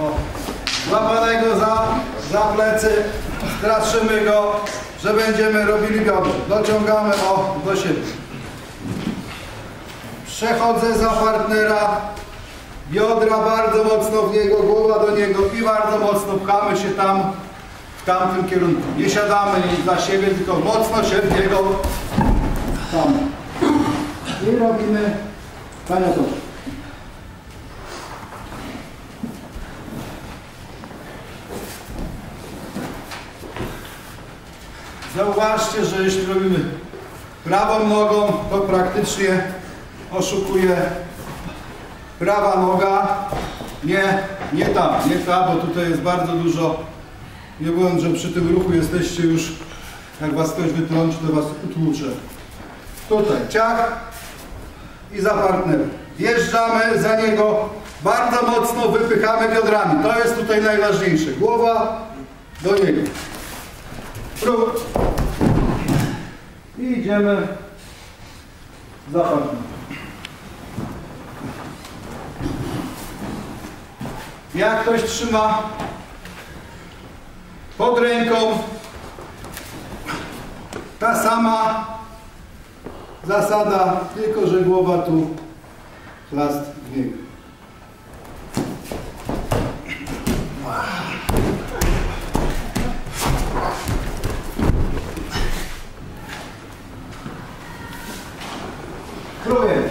O, złapanego za, za plecy, straszymy go, że będziemy robili dobrze. Dociągamy o, do siebie. Przechodzę za partnera, biodra bardzo mocno w niego, głowa do niego i bardzo mocno pchamy się tam, w tamtym kierunku. Nie siadamy za siebie, tylko mocno się w niego tam. I robimy paniatorze. Zauważcie, że jeśli robimy prawą nogą, to praktycznie oszukuje prawa noga. Nie, nie ta, nie ta, bo tutaj jest bardzo dużo. Nie mówiąc, że przy tym ruchu jesteście już, jak was ktoś wytrąci, to was utłucze. Tutaj ciach i za partnerem. Wjeżdżamy za niego, bardzo mocno wypychamy biodrami. To jest tutaj najważniejsze. Głowa do niego. Próg. I idziemy za partnerem. Jak ktoś trzyma pod ręką, ta sama zasada, tylko że głowa tu chlast w niego. 그러면